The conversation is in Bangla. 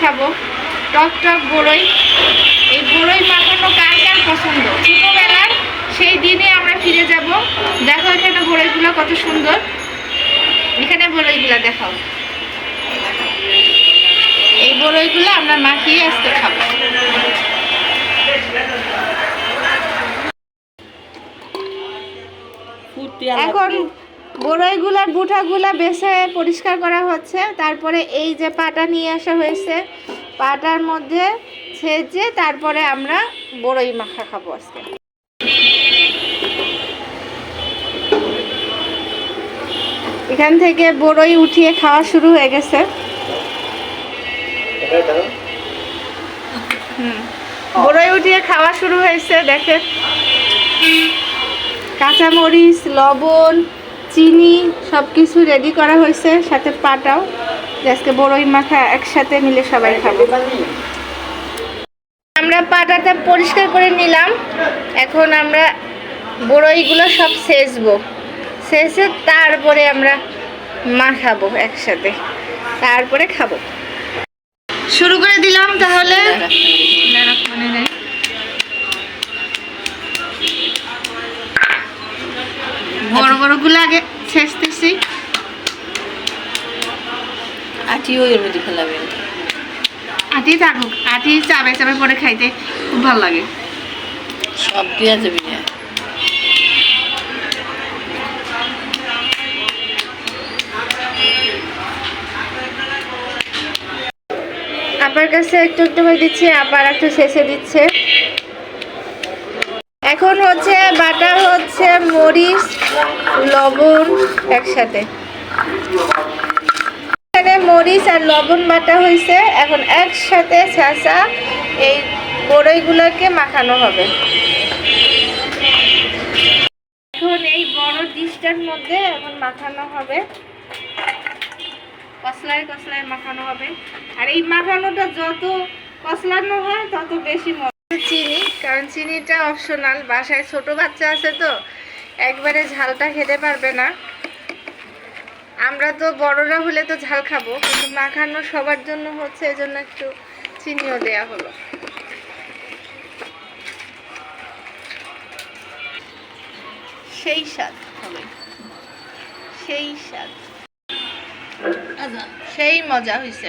খাব। টক টক বড়ই। এই বড়ই মাখানো কার কার পছন্দ? ছোটোবেলার সেই দিনে আমরা ফিরে যাব। দেখো এখানে বড়ইগুলো কত সুন্দর। এখানে বড়ইগুলো দেখাও। এই বড়ইগুলো আমরা মাখিয়ে আজকে খাব। এখন বড়ইগুলার বুটাগুলা বেছে পরিষ্কার করা হচ্ছে। তারপরে এই যে পাটা নিয়ে আসা হয়েছে, পাটার মধ্যে ছেঁচে তারপরে আমরা বড়ই মাখা খাব আজকে। এখান থেকে বড়ই উঠিয়ে খাওয়া শুরু হয়ে গেছে। হুম, বড়ই উঠিয়ে খাওয়া শুরু হয়েছে, দেখেন। কাঁচামরিচ, লবণ চিনি সব কিছু রেডি করা হয়েছে, সাথে পাটাও। আজকে বড়ই মাখা একসাথে মিলে সবাই খাব। আমরা পাটাটা পরিষ্কার করে নিলাম। এখন আমরা বড়ইগুলো সব সেচবো। সেচে তারপরে আমরা মাখাবো একসাথে। তারপরে খাব। শুরু করে দিলাম তাহলে। বড় বড়গুলো আগে আটিও এর মধ্যে ফেলাবেন আটি থাকুক আটি চাবে চাবে পরে খাইতে খুব ভালো লাগে। সব দেওয়া যাবে না। আপার কাছে একটু একটু করে দিচ্ছে আবার একটু শেষে দিচ্ছে। এখন হচ্ছে বাটা হচ্ছে মরিচ লবণ একসাথে। মরিচ আর লবণ বাটা হয়েছে। এখন একসাথে ছাঁচা এই বড়ইগুলোকে মাখানো হবে। এখন এই বড় ডিশটার মধ্যে এখন মাখানো হবে। কসলায় কসলায় মাখানো হবে। আর এই মাখানোটা যত কসলানো হয়, তত বেশি চিনি, কারণ চিনিটা অপশনাল বাসায় ছোট বাচ্চা আছে তো, একবারে ঝালটা খেতে পারবে না। আমরা তো বড়রা হলে তো ঝাল খাব, কিন্তু মাখানো সবার জন্য হচ্ছে এই জন্য একটু চিনিও দেয়া হলো। সেই স্বাদ হবে। সেই স্বাদ। আচ্ছা সেই মজা হয়েছে